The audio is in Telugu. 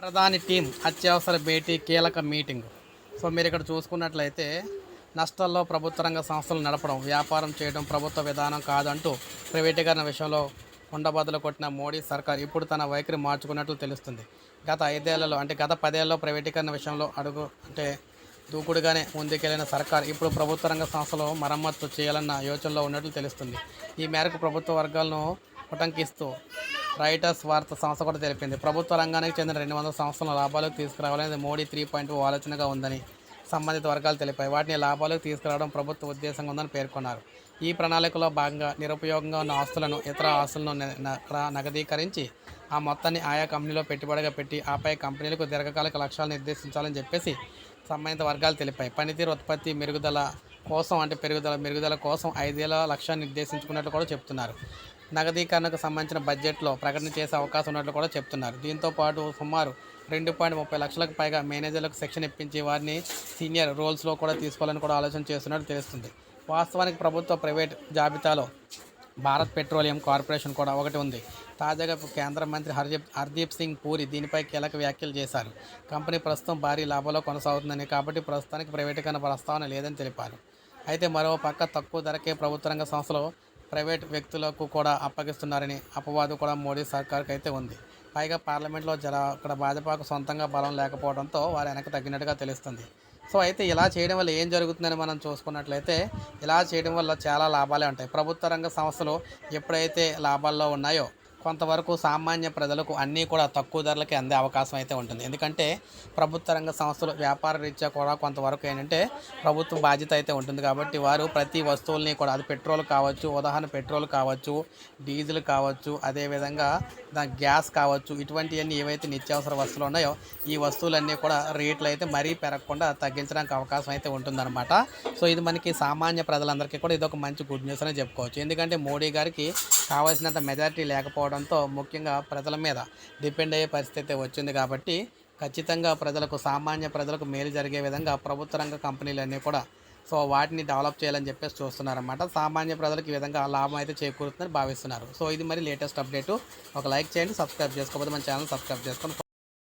ప్రధాని టీం అత్యవసర భేటీ కీలక మీటింగ్. సో మీరు ఇక్కడ చూసుకున్నట్లయితే నష్టాల్లో ప్రభుత్వ రంగ సంస్థలు నడపడం వ్యాపారం చేయడం ప్రభుత్వ విధానం కాదంటూ ప్రైవేటీకరణ విషయంలో ఉండబద్దలు కొట్టిన మోడీ సర్కార్ ఇప్పుడు తన వైఖరి మార్చుకున్నట్లు తెలుస్తుంది. గత ఐదేళ్ళలో అంటే గత పదేళ్ళలో ప్రైవేటీకరణ విషయంలో అడుగు అంటే దూకుడుగానే ముందుకెళ్ళిన సర్కార్ ఇప్పుడు ప్రభుత్వ రంగ సంస్థలు మరమ్మత్తు చేయాలన్న యోచనలో ఉన్నట్లు తెలుస్తుంది. ఈ మేరకు ప్రభుత్వ వర్గాలను ఉటంకిస్తూ రైటర్స్ వార్త సంస్థ కూడా తెలిపింది. ప్రభుత్వ రంగానికి చెందిన రెండు వందల సంస్థల లాభాలకు తీసుకురావాలనేది మోడీ త్రీ పాయింట్ ఆలోచనగా ఉందని సంబంధిత వర్గాలు తెలిపాయి. వాటిని లాభాలకు తీసుకురావడం ప్రభుత్వ ఉద్దేశంగా ఉందని పేర్కొన్నారు. ఈ ప్రణాళికలో భాగంగా నిరుపయోగంగా ఉన్న ఆస్తులను ఇతర ఆస్తులను న- నగదీకరించి ఆ మొత్తాన్ని ఆయా కంపెనీలో పెట్టుబడిగా పెట్టి ఆపై కంపెనీలకు దీర్ఘకాలిక లక్ష్యాలు నిర్దేశించాలని చెప్పేసి సంబంధిత వర్గాలు తెలిపాయి. పనితీరు ఉత్పత్తి మెరుగుదల కోసం అంటే పెరుగుదల మెరుగుదల కోసం ఐదేళ్ళ లక్ష్యాన్ని నిర్దేశించుకున్నట్లు కూడా చెప్తున్నారు. నగదీకరణకు సంబంధించిన బడ్జెట్లో ప్రకటన చేసే అవకాశం ఉన్నట్లు కూడా చెప్తున్నారు. దీంతో పాటు సుమారు రెండు పాయింట్ ముప్పై లక్షలకు పైగా మేనేజర్లకు శిక్షణ ఇప్పించి వారిని సీనియర్ రోల్స్లో కూడా తీసుకోవాలని కూడా ఆలోచన చేస్తున్నట్టు తెలుస్తుంది. వాస్తవానికి ప్రభుత్వ ప్రైవేట్ జాబితాలో భారత్ పెట్రోలియం కార్పొరేషన్ కూడా ఒకటి ఉంది. తాజాగా కేంద్ర మంత్రి హర్దీప్ హర్దీప్ సింగ్ పూరి దీనిపై కీలక వ్యాఖ్యలు చేశారు. కంపెనీ ప్రస్తుతం భారీ లాభంలో కొనసాగుతుందని కాబట్టి ప్రస్తుతానికి ప్రైవేటీకరణ ప్రస్తావన లేదని తెలిపారు. అయితే మరో పక్క తక్కువ ధరకే ప్రభుత్వ రంగ సంస్థలు ప్రైవేట్ వ్యక్తులకు కూడా అప్పగిస్తున్నారని అపవాదు కూడా మోడీ సర్కార్కి అయితే ఉంది. పైగా పార్లమెంట్లో జర అక్కడ భాజపాకు సొంతంగా బలం లేకపోవడంతో వారు వెనక్కి తగ్గినట్టుగా తెలుస్తుంది. సో అయితే ఇలా చేయడం వల్ల ఏం జరుగుతుందని మనం చూసుకున్నట్లయితే ఇలా చేయడం వల్ల చాలా లాభాలే ఉంటాయి. ప్రభుత్వ రంగ సంస్థలు ఎప్పుడైతే లాభాల్లో ఉన్నాయో కొంతవరకు సామాన్య ప్రజలకు అన్నీ కూడా తక్కువ ధరలకి అందే అవకాశం అయితే ఉంటుంది. ఎందుకంటే ప్రభుత్వ రంగ సంస్థలు వ్యాపార రీత్యా కూడా కొంతవరకు ఏంటంటే ప్రభుత్వ బాధ్యత అయితే ఉంటుంది. కాబట్టి వారు ప్రతి వస్తువుల్ని కూడా అది పెట్రోల్ కావచ్చు ఉదాహరణ పెట్రోల్ కావచ్చు డీజిల్ కావచ్చు అదేవిధంగా దాని గ్యాస్ కావచ్చు ఇటువంటివన్నీ ఏవైతే నిత్యావసర వస్తువులు ఉన్నాయో ఈ వస్తువులన్నీ కూడా రేట్లు అయితే మరీ పెరగకుండా తగ్గించడానికి అవకాశం అయితే ఉంటుందన్నమాట. సో ఇది మనకి సామాన్య ప్రజలందరికీ కూడా ఇది ఒక మంచి గుడ్ న్యూస్ అనే చెప్పుకోవచ్చు. ఎందుకంటే మోడీ గారికి కావాల్సినంత మెజారిటీ లేకపోవడంతో ముఖ్యంగా ప్రజల మీద డిపెండ్ అయ్యే పరిస్థితి వచ్చింది కాబట్టి ఖచ్చితంగా ప్రజలకు సామాన్య ప్రజలకు మేలు జరిగే విధంగా ప్రభుత్వ రంగ కంపెనీలన్నీ కూడా సో వాటిని డెవలప్ చేయాలని చెప్పేసి చూస్తున్నారన్నమాట. సామాన్య ప్రజలకు ఈ విధంగా లాభం అయితే చేకూరుతుందని భావిస్తున్నారు. సో ఇది మరి లేటెస్ట్ అప్డేట్ ఒక లైక్ చేయండి సబ్స్క్రైబ్ చేసుకోకపోతే మన ఛానల్ సబ్స్క్రైబ్ చేసుకోండి